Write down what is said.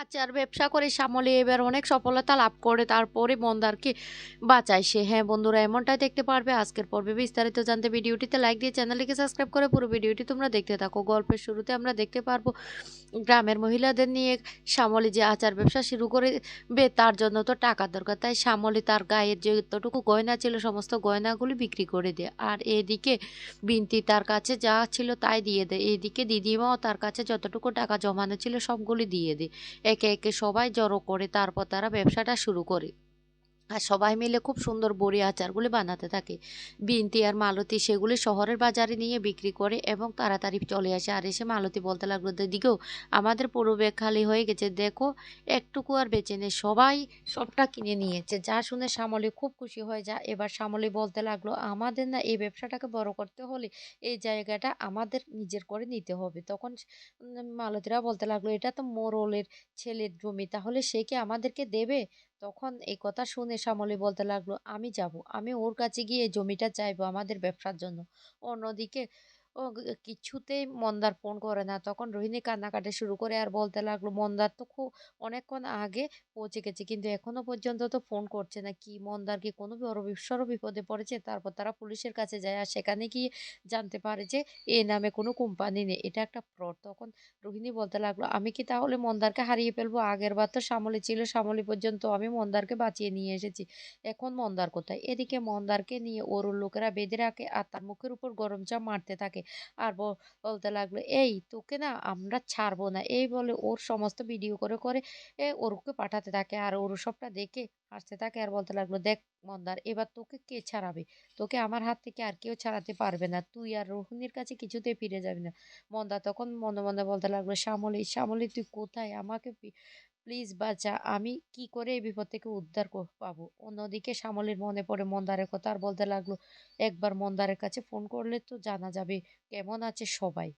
আচার, ব্যবসা করে সামলে এবার অনেক সফলতা লাভ করে, তারপরে মন্দারকে বাঁচায় সে। হ্যাঁ বন্ধুরা, এমনটাই দেখতে পারবে আজকের পর্বে। বিস্তারিত জানতে ভিডিওটিতে লাইক দিয়ে চ্যানেলটিকে সাবস্ক্রাইব করে পুরো ভিডিওটি তোমরা দেখতে থাকো। গল্পের শুরুতে আমরা দেখতে পারব, গ্রামের মহিলাদের নিয়ে শ্যামলী যে আচার, ব্যবসা শুরু করে বে তার জন্য তো টাকার দরকার। তাই শ্যামলী তার গায়ের যতটুকু গয়না ছিল, সমস্ত গয়নাগুলি বিক্রি করে দেয়। আর এদিকে বিনতি তার কাছে যা ছিল তাই দিয়ে দেয়। এদিকে দিদিমাও তার কাছে যতটুকু টাকা জমানো ছিল, সবগুলি দিয়ে দেয়। একে একে সবাই জড়ো করে তারপর তারা ব্যবসাটা শুরু করে। আর সবাই মিলে খুব সুন্দর বড়ি আচারগুলি বানাতে থাকে। বিনতি আর মালতি সেগুলি শহরের বাজারে নিয়ে বিক্রি করে এবং তাড়াতাড়ি চলে আসে। আর এসে মালতি বলতে লাগল দিদিকেও আমাদের পুরো খালি হয়ে গেছে। দেখো, একটুকু আর বেঁচে নেই। সবাই সবটা কিনে নিয়েছে। যা শুনে শ্যামলী খুব খুশি হয়ে যায়। এবার শ্যামলী বলতে লাগল, আমাদের না এই ব্যবসাটাকে বড় করতে হলে এই জায়গাটা আমাদের নিজের করে নিতে হবে। তখন মালতীরা বলতে লাগল, এটা তো মোরলের ছেলের জমি। তাহলে সে কি আমাদেরকে দেবে? তখন এই কথা শুনে শ্যামলী বলতে লাগল, আমি যাব। আমি ওর কাছে গিয়ে জমিটা চাইব আমাদের ব্যবসার জন্য। অন্যদিকে ও কিছুতেই মন্দার ফোন করে না। তখন রোহিণী কান্নাকাটি শুরু করে আর বলতে লাগল, মন্দার তো খুব অনেকক্ষণ আগে পৌঁছে গেছে, কিন্তু এখনও পর্যন্ত তো ফোন করছে না। কি মন্দার কি কোনো বড় বিশ্বর বিপদে পড়েছে? তারপর তারা পুলিশের কাছে যায় আর সেখানে গিয়ে জানতে পারে যে, এ নামে কোনো কোম্পানি নেই। এটা একটা ফ্রড। তখন রোহিণী বলতে লাগল, আমি কি তাহলে মন্দারকে হারিয়ে ফেলব? আগের বার তো শ্যামলী ছিল, শ্যামলী পর্যন্ত আমি মন্দারকে বাঁচিয়ে নিয়ে এসেছি। এখন মন্দার কোথায়? এদিকে মন্দারকে নিয়ে ওর লোকেরা বেঁধে রাখে আর তার মুখের উপর গরম চা মারতে থাকে। আর বলতে লাগল, এই তোকে না আমরা ছাড়বো না। এই বলে ওর সমস্ত ভিডিও করে করে এ ওরকে পাঠাতে থাকে আর ওর সবটা দেখে হাসতে থাকে আর বলতে লাগল, দেখ মন্দার, এবার তোকে কে ছাড়াবে? তোকে আমার হাত থেকে আর কেউ ছাড়াতে পারবে না। তুই আর রোহিণীর কাছে কিছুতেই ফিরে যাবি না। মন্দা তখন মনে মনে বলতে লাগল শ্যামলী শ্যামলী তুই কোথায়? আমাকে প্লিজ বাঁচা, আমি কি করে এই বিপদ থেকে উদ্ধার পাবো। অন্যদিকে শ্যামলের মনে পড়ে মন্দারের কথা আর বলতে লাগল, একবার মন্দারের কাছে ফোন করলে তো জানা যাবে কেমন আছে সবাই।